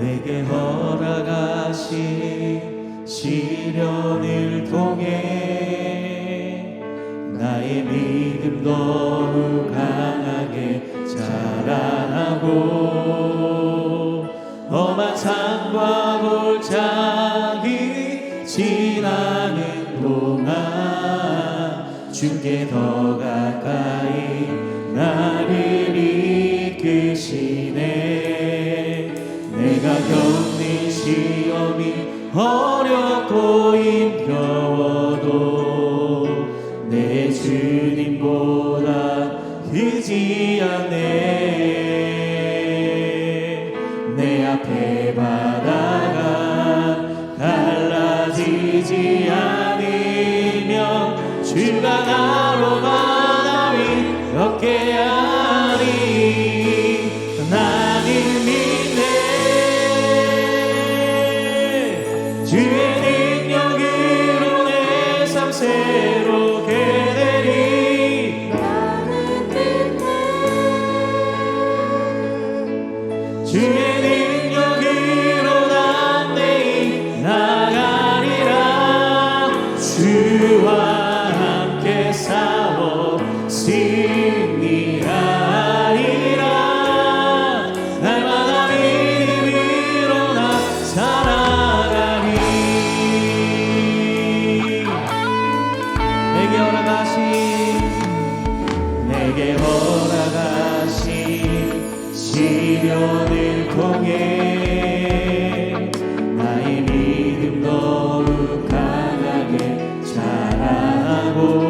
내게 허락하신 시련을 통해 나의 믿음 더욱 강하게 자라나고 험한 산과 동안 주께 더 가까이 나를 이끄시네. 내가 겪는 시험이 어렵고 힘겨워도 내 주님보다 크지 않네. 내 앞에 바다가 갈라지지 않으면 주가 나로 위 걷게 하리 나는 믿네. 주의 능력으로 내 삶 새롭게 되리. 나는 믿네 주의 능력 내게 허락하신 시련을 통해 나의 믿음 더욱 강하게 자라고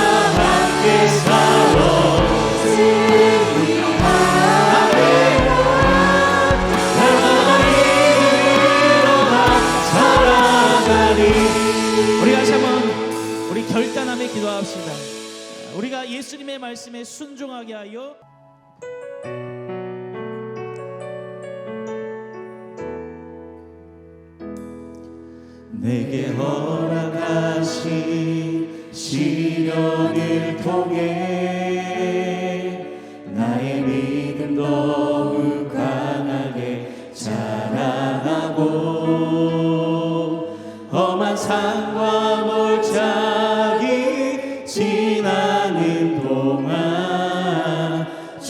우리가 예수님의 말씀에 순종하게 하여 내게 허락하신 시련을 통해 나의 믿음 더욱 강하게 자라나고 험한 산과 골짜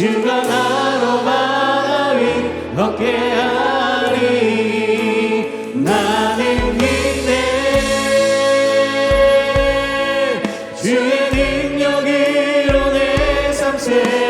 주가 나로 바다 위 걷게 하리. 나는 믿네. 주의 능력으로 내 삶 새